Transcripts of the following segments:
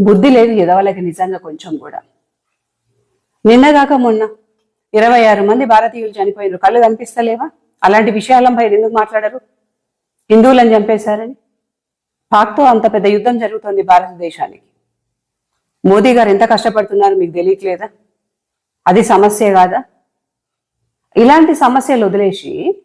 బుద్ధి లేదు ఎదవలకి నిజంగా కొంచెం కూడా. నిన్నగాక మొన్న ఇరవై ఆరు మంది భారతీయులు చనిపోయినారు కళ్ళు కనిపిస్తలేవా? అలాంటి విషయాలపై ఎందుకు మాట్లాడరు? హిందువులను చంపేశారని? పాక్తో అంత పెద్ద యుద్ధం జరుగుతోంది భారతదేశానికి. మోదీ గారు ఎంత కష్టపడుతున్నారు మీకు తెలియట్లేదా? అది సమస్య కాదా? ఇలాంటి సమస్యలు వదిలేసి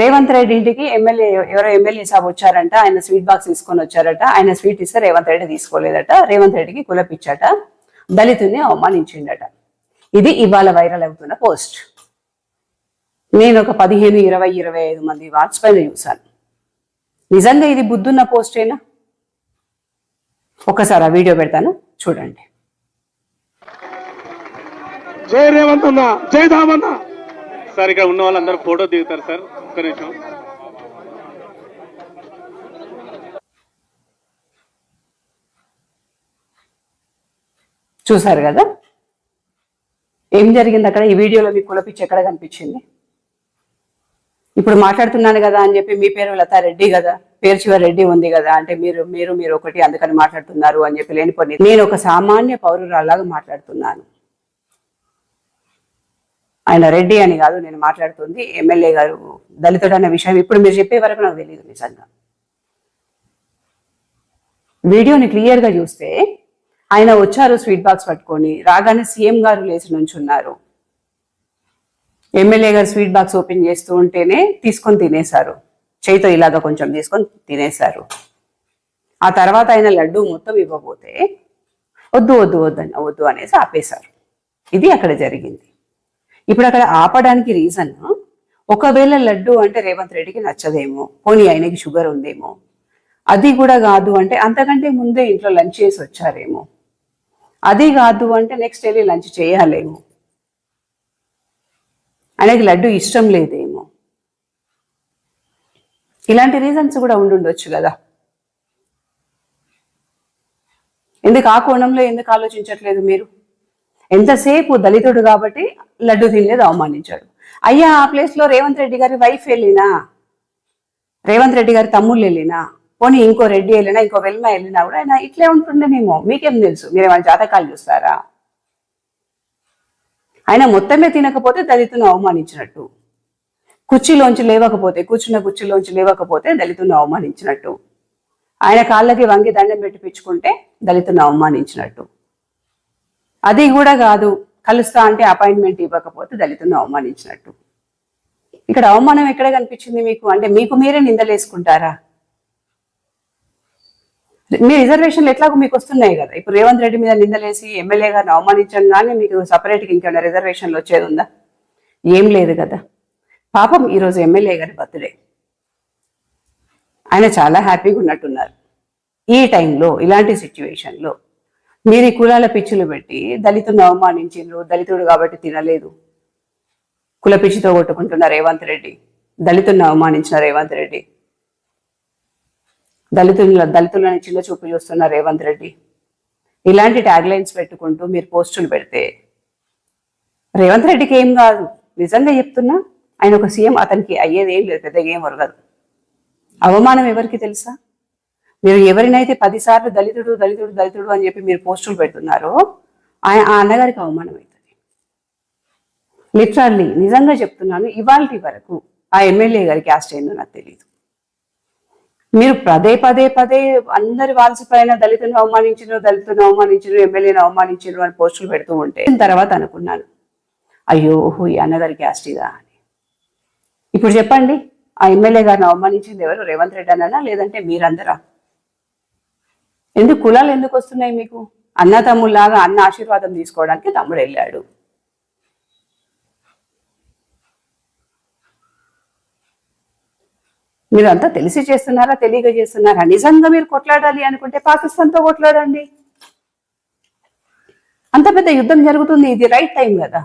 రేవంత్ రెడ్డి ఇంటికి ఎమ్మెల్యే ఎవరో ఎమ్మెల్యే సాబ్ వచ్చారంట ఆయన స్వీట్ బాక్స్ తీసుకొని వచ్చారట ఆయన స్వీట్ ఇస్తే రేవంత్ రెడ్డి తీసుకోలేదట రేవంత్ రెడ్డికి కులపిచ్చాట దళితుని అవమానించిండట. ఇది ఇవాళ వైరల్ అవుతున్న పోస్ట్. నేను ఒక పదిహేను ఇరవై ఇరవై ఐదు మంది వాట్స్ పైన చూశాను. నిజంగా ఇది బుద్ధున్న పోస్టేనా ఒకసారి ఆ వీడియో పెడతాను చూడండి. జై రేవంత్ అన్న జై దామన్న సార్ ఇక్కడ ఉన్న వాళ్ళందరూ ఫోటో దిగుతారు సార్. ఒక్క నిమిషం. చూసారు కదా? ఏం జరిగింది అక్కడ? ఈ వీడియోలో మీ కులపిచ్చి ఎక్కడ కనిపించింది? ఇప్పుడు మాట్లాడుతున్నాను కదా అని చెప్పి మీ పేరు లతా రెడ్డి కదా? పేరు చివరి రెడ్డి ఉంది కదా? అంటే మీరు మీరు మీరు ఒకటి అందుకని మాట్లాడుతున్నారు అని చెప్పి లేనిపోయి నేను ఒక సామాన్య పౌరురాలాగా మాట్లాడుతున్నాను. ఆయన రెడ్డి అని కాదు నేను మాట్లాడుతుంది ఎమ్మెల్యే గారు దళితుడు అనే విషయం ఇప్పుడు మీరు చెప్పే వరకు నాకు తెలియదు నిజంగా. వీడియోని క్లియర్గా చూస్తే ఆయన వచ్చారు స్వీట్ బాక్స్ పట్టుకొని రాగానే సీఎం గారు లేచి నుంచున్నారు. ఎమ్మెల్యే గారు స్వీట్ బాక్స్ ఓపెన్ చేస్తూ ఉంటేనే తీసుకొని తినేశారు. చేయితో ఇలాగా కొంచెం తీసుకొని తినేశారు. ఆ తర్వాత ఆయన లడ్డు మొత్తం ఇవ్వబోతే వద్దు వద్దు వద్దు వద్దు అనేసి ఆపేశారు. ఇది అక్కడ జరిగింది. ఇప్పుడు అక్కడ ఆపడానికి రీజన్ ఒకవేళ లడ్డు అంటే రేవంత్ రెడ్డికి నచ్చదేమో పోనీ ఆయనకి షుగర్ ఉందేమో అది కూడా కాదు అంటే అంతకంటే ముందే ఇంట్లో లంచ్ చేసి వచ్చారేమో. అది కాదు అంటే నెక్స్ట్ వెళ్ళి లంచ్ చేయాలేమో. ఆయనకి లడ్డు ఇష్టం లేదేమో. ఇలాంటి రీజన్స్ కూడా ఉండుండొచ్చు కదా. ఎందుకు ఆ కోణంలో ఎందుకు ఆలోచించట్లేదు మీరు? ఎంతసేపు దళితుడు కాబట్టి లడ్డు తినలేదు అవమానించాడు. అయ్యా ఆ ప్లేస్లో రేవంత్ రెడ్డి గారి వైఫ్ వెళ్ళినా? రేవంత్ రెడ్డి గారి తమ్ముళ్ళు వెళ్ళినా? పోనీ ఇంకో రెడ్డి వెళ్ళినా ఇంకో వెల్మ వెళ్ళినా కూడా ఆయన ఇట్లే ఉంటుండేనేమో. మీకేం తెలుసు? మీరు ఏమైనా జాతకాలు చూస్తారా? ఆయన మొత్తమే తినకపోతే దళితుని అవమానించినట్టు. కుర్చీలోంచి లేవకపోతే కూర్చున్న కుర్చీలోంచి లేవకపోతే దళితుని అవమానించినట్టు. ఆయన కాళ్ళకి వంగి దండం పెట్టి పిచ్చుకుంటే దళితుని అవమానించినట్టు. అది కూడా కాదు కలుస్తా అంటే అపాయింట్మెంట్ ఇవ్వకపోతే దళితులను అవమానించినట్టు. ఇక్కడ అవమానం ఎక్కడ కనిపించింది మీకు? అంటే మీకు మీరే నిందలేసుకుంటారా? మీ రిజర్వేషన్లు ఎట్లాగో మీకు వస్తున్నాయి కదా. ఇప్పుడు రేవంత్ రెడ్డి మీద నిందలేసి ఎమ్మెల్యే గారిని అవమానించగానే మీకు సపరేట్గా ఇంకేమైనా రిజర్వేషన్లు వచ్చేది ఉందా? ఏం లేదు కదా. పాపం ఈరోజు ఎమ్మెల్యే గారి బర్త్డే. ఆయన చాలా హ్యాపీగా ఉన్నట్టున్నారు. ఈ టైంలో ఇలాంటి సిచ్యువేషన్లో మీరు ఈ కులాల పిచ్చులు పెట్టి దళితుని అవమానించిండ్రు దళితుడు కాబట్టి తినలేదు. కుల పిచ్చితో కొట్టుకుంటున్న రేవంత్ రెడ్డి దళితుని అవమానించిన రేవంత్ రెడ్డి. దళితుల దళితులని చిన్న చూపు చూస్తున్న రేవంత్ రెడ్డి. ఇలాంటి ట్యాగ్ లైన్స్ పెట్టుకుంటూ మీరు పోస్టులు పెడితే రేవంత్ రెడ్డికి ఏం కాదు. నిజంగా చెప్తున్నా ఆయన ఒక సీఎం అతనికి అయ్యేది ఏం లేదు పెద్దగా ఏం ఒరగదు. అవమానం ఎవరికి తెలుసా? మీరు ఎవరినైతే పదిసార్లు దళితుడు దళితుడు దళితుడు అని చెప్పి మీరు పోస్టులు పెడుతున్నారో ఆయన ఆ అన్నగారికి అవమానం అవుతుంది లిటరల్లీ నిజంగా చెప్తున్నాను ఇవాళ వరకు ఆ ఎమ్మెల్యే గారికి క్యాస్ట్ అయిందో నాకు తెలియదు మీరు పదే పదే పదే అందరి వాల్సి పైన దళితులను అవమానించిన దళితులను అవమానించారు ఎమ్మెల్యేని అవమానించిన అని పోస్టులు పెడుతూ ఉంటే తర్వాత అనుకున్నాను. అయ్యో ఓహో ఈ అన్నగారి క్యాస్ట్ ఇదా అని. ఇప్పుడు చెప్పండి ఆ ఎమ్మెల్యే గారిని అవమానించింది ఎవరు? రేవంత్ రెడ్డి అన్నానా? లేదంటే మీరందరా? ఎందుకు కులాలు ఎందుకు వస్తున్నాయి మీకు? అన్న తమ్ముళ్ళలాగా అన్న ఆశీర్వాదం తీసుకోవడానికి తమ్ముడు వెళ్ళాడు. మీరు అంతా తెలిసి చేస్తున్నారా తెలియక చేస్తున్నారా? నిజంగా మీరు కొట్లాడాలి అనుకుంటే పాకిస్తాన్తో కొట్లాడండి. అంత పెద్ద యుద్ధం జరుగుతుంది ఇది రైట్ టైం కదా.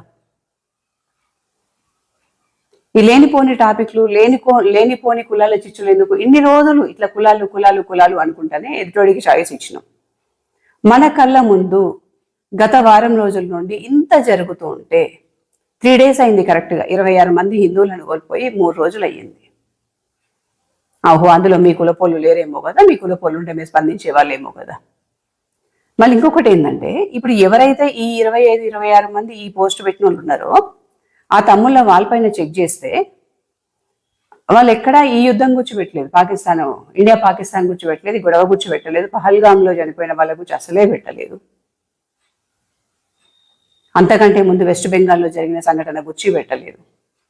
ఈ లేనిపోని టాపిక్లు లేనిపో లేనిపోని కులాల చిచ్చులు ఎందుకు? ఇన్ని రోజులు ఇట్లా కులాలు కులాలు కులాలు అనుకుంటానే ఎదుటోడికి చాయిస్ ఇచ్చినాం మన కళ్ళ ముందు గత వారం రోజుల నుండి ఇంత జరుగుతూ ఉంటే త్రీ డేస్ అయింది కరెక్ట్గా. ఇరవై ఆరు మంది హిందువులను కోల్పోయి మూడు రోజులు అయ్యింది. ఆహో అందులో మీ కులపోళ్ళు లేరేమో కదా మీ కులపోళ్ళు ఉంటే మేము స్పందించే వాళ్ళేమో కదా. మళ్ళీ ఇంకొకటి ఏంటంటే ఇప్పుడు ఎవరైతే ఈ ఇరవై ఐదు ఇరవై ఆరు మంది ఈ పోస్ట్ పెట్టిన వాళ్ళు ఉన్నారో ఆ తమ్ముళ్ళ వాళ్ళపైన చెక్ చేస్తే వాళ్ళు ఎక్కడా ఈ యుద్ధం కూర్చోబెట్టలేదు పాకిస్తాన్ ఇండియా పాకిస్తాన్ కూర్చోబెట్టలేదు గొడవ కూర్చోబెట్టలేదు పెట్టలేదు పహల్గామ్లో చనిపోయిన వాళ్ళ గురించి అసలే పెట్టలేదు. అంతకంటే ముందు వెస్ట్ బెంగాల్లో జరిగిన సంఘటన గుర్చి పెట్టలేదు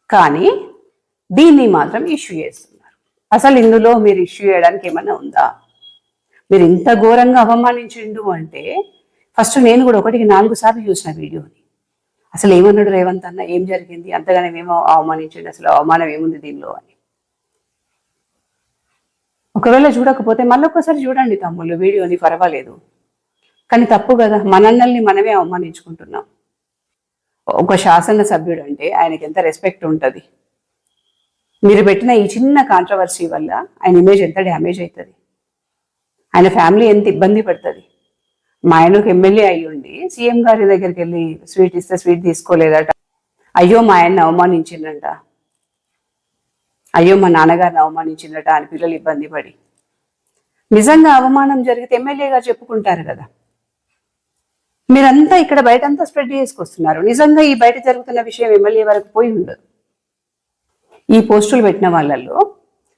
కానీ దీన్ని మాత్రం ఇష్యూ చేస్తున్నారు. అసలు ఇందులో మీరు ఇష్యూ చేయడానికి ఏమైనా ఉందా? మీరు ఇంత ఘోరంగా అవమానించిండు అంటే ఫస్ట్ నేను కూడా ఒకటికి నాలుగు సార్లు చూసిన వీడియోని. అసలు ఏమన్నాడు రేవంత్ అన్న? ఏం జరిగింది? అంతగానే ఏమో అవమానించండి. అసలు అవమానం ఏముంది దీనిలో అని. ఒకవేళ చూడకపోతే మళ్ళీ ఒక్కసారి చూడండి తమ్ముళ్ళు వీడియోని పర్వాలేదు. కానీ తప్పు కదా మనల్ని మనమే అవమానించుకుంటున్నాం. ఒక శాసన సభ్యుడు అంటే ఆయనకి ఎంత రెస్పెక్ట్ ఉంటుంది? మీరు పెట్టిన ఈ చిన్న కాంట్రవర్సీ వల్ల ఆయన ఇమేజ్ ఎంత డ్యామేజ్ అవుతుంది ఆయన ఫ్యామిలీ ఎంత ఇబ్బంది పడుతుంది? మా ఆయనకు ఎమ్మెల్యే అయ్యుండి ఉండి సీఎం గారి దగ్గరికి వెళ్ళి స్వీట్ ఇస్తే స్వీట్ తీసుకోలేదట. అయ్యో మా ఆయన్ని అవమానించిందంట అయ్యో మా నాన్నగారిని అవమానించిందట అని పిల్లలు ఇబ్బంది పడి. నిజంగా అవమానం జరిగితే ఎమ్మెల్యే గారు చెప్పుకుంటారు కదా. మీరంతా ఇక్కడ బయటంతా స్ప్రెడ్ చేసుకొస్తున్నారు. నిజంగా ఈ బయట జరుగుతున్న విషయం ఎమ్మెల్యే వరకు పోయి ఉండదు. ఈ పోస్టులు పెట్టిన వాళ్ళల్లో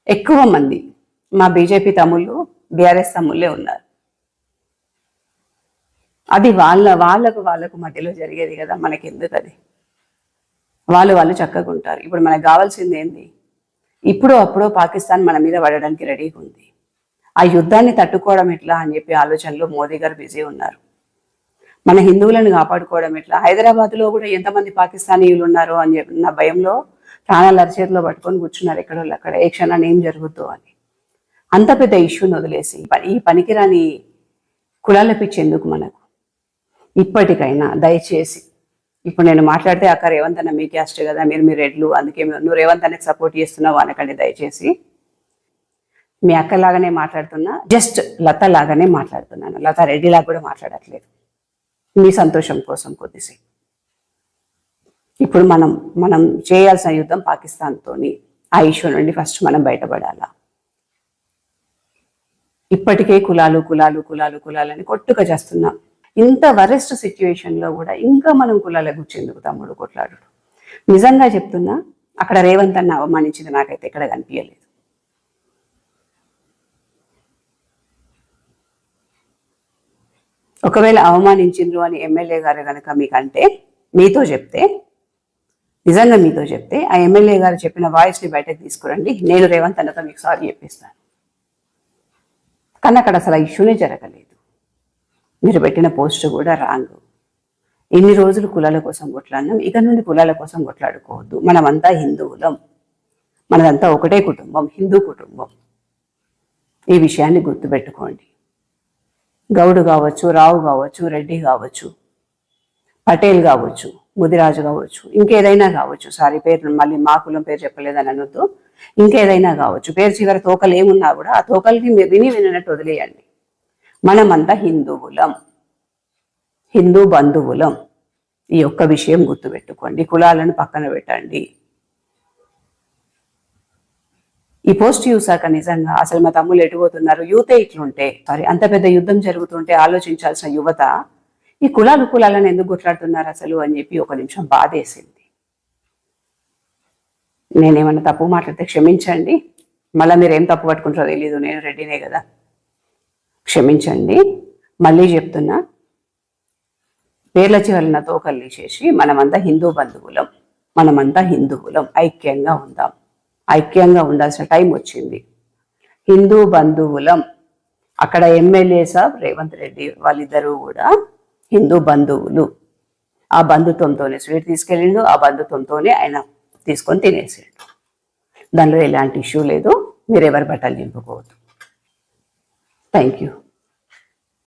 ఎక్కువ మంది మా బీజేపీ తమ్ముళ్ళు బీఆర్ఎస్ తమ్ముళ్ళే ఉన్నారు. అది వాళ్ళ వాళ్ళకు వాళ్ళకు మధ్యలో జరిగేది కదా మనకి ఎందుకు అది వాళ్ళు వాళ్ళు చక్కగా ఉంటారు. ఇప్పుడు మనకు కావాల్సింది ఏంది? ఇప్పుడు అప్పుడు పాకిస్తాన్ మన మీద పడడానికి రెడీగా ఉంది. ఆ యుద్ధాన్ని తట్టుకోవడం ఎట్లా అని చెప్పి ఆలోచనలో మోదీ గారు బిజీ ఉన్నారు. మన హిందువులను కాపాడుకోవడం ఎట్లా? హైదరాబాద్లో కూడా ఎంతమంది పాకిస్తానీయులు ఉన్నారో అని చెప్పి నా భయంలో ప్రాణాలు అరచేతిలో పట్టుకొని కూర్చున్నారు ఎక్కడో అక్కడ. ఏ క్షణాన్ని ఏం జరుగుద్దో అని. అంత పెద్ద ఇష్యూని వదిలేసి ఈ పనికిరాని కులాల పిచ్చి ఎందుకు మనకు? ఇప్పటికైనా దయచేసి ఇప్పుడు నేను మాట్లాడితే అక్క రేవంత్ అన్న మీ క్యాస్ట్ కదా మీరు మీ రెడ్లు అందుకే నువ్వు రేవంత్ అన్నకి సపోర్ట్ చేస్తున్నావు అనకండి దయచేసి. మీ అక్క లాగానే మాట్లాడుతున్నా జస్ట్ లత లాగానే మాట్లాడుతున్నాను. లత రెడ్డి లాగా కూడా మాట్లాడట్లేదు. మీ సంతోషం కోసం కొద్దిసేపు. ఇప్పుడు మనం మనం చేయాల్సిన యుద్ధం పాకిస్తాన్తోని ఆ ఇష్యూ నుండి ఫస్ట్ మనం బయటపడాలా? ఇప్పటికే కులాలు కులాలు కులాలు కులాలని కొట్టుక చేస్తున్నాం. ఇంత వరెస్ట్ సిచ్యువేషన్లో కూడా ఇంకా మనం కులాల గుచ్చేందుకు తమ్ముడు కొట్లాడు నిజంగా చెప్తున్నా అక్కడ రేవంత్ అన్న అవమానించింది నాకైతే ఇక్కడ కనిపించలేదు. ఒకవేళ అవమానించిండ్రు అని ఎమ్మెల్యే గారు కనుక మీకంటే మీతో చెప్తే నిజంగా మీతో చెప్తే ఆ ఎమ్మెల్యే గారు చెప్పిన వాయిస్ని బయటకు తీసుకురండి నేను రేవంత్ అన్నతో మీకు సారీ చెప్పిస్తాను. కానీ అక్కడ అసలు ఆ ఇష్యూనే జరగలేదు. మీరు పెట్టిన పోస్ట్ కూడా రాంగ్. ఇన్ని రోజులు కులాల కోసం కొట్లాడినాం? ఇక నుండి కులాల కోసం కొట్లాడుకోవద్దు. మనమంతా హిందువులం. మనదంతా ఒకటే కుటుంబం హిందూ కుటుంబం. ఈ విషయాన్ని గుర్తుపెట్టుకోండి. గౌడు కావచ్చు రావు కావచ్చు రెడ్డి కావచ్చు పటేల్ కావచ్చు ముదిరాజు కావచ్చు ఇంకేదైనా కావచ్చు. సారీ పేరు మళ్ళీ మా కులం పేరు చెప్పలేదని అనొద్దు. ఇంకేదైనా కావచ్చు. పేరు చివరి తోకలు ఏమున్నా కూడా ఆ తోకలకి విని వినట్టు వదిలేయండి. మనమంతా హిందువులం. హిందూ బంధువులం. ఈ ఒక్క విషయం గుర్తుపెట్టుకోండి. కులాలను పక్కన పెట్టండి. ఈ పోస్ట్ చూసాక నిజంగా అసలు మా తమ్ముళ్ళు ఎటుపోతున్నారు యూతే ఇట్లుంటే. సారీ అంత పెద్ద యుద్ధం జరుగుతుంటే ఆలోచించాల్సిన యువత ఈ కులాలు కులాలను ఎందుకు కొట్లాడుతున్నారు అసలు అని చెప్పి ఒక నిమిషం బాధేసింది. నేనేమన్నా తప్పు మాట్లాడితే క్షమించండి. మళ్ళీ మీరు ఏం తప్పు పట్టుకుంటారో తెలీదు. నేను రెడీనే కదా. క్షమించండి. మళ్ళీ చెప్తున్నా పేర్ల చివరిన తోకలు తీసేసి మనమంతా హిందూ బంధువులం మనమంతా హిందువులం ఐక్యంగా ఉందాం. ఐక్యంగా ఉండాల్సిన టైం వచ్చింది. హిందూ బంధువులం అక్కడ ఎమ్మెల్యే సాబ్ రేవంత్ రెడ్డి వాళ్ళిద్దరూ కూడా హిందూ బంధువులు. ఆ బంధుత్వంతోనే స్వీట్ తీసుకెళ్ళిండు ఆ బంధుత్వంతోనే ఆయన తీసుకొని తినేసిండు. దానిలో ఎలాంటి ఇష్యూ లేదు మీరు ఎవరి బట్టలు నింపుకోవద్దు. Thank you.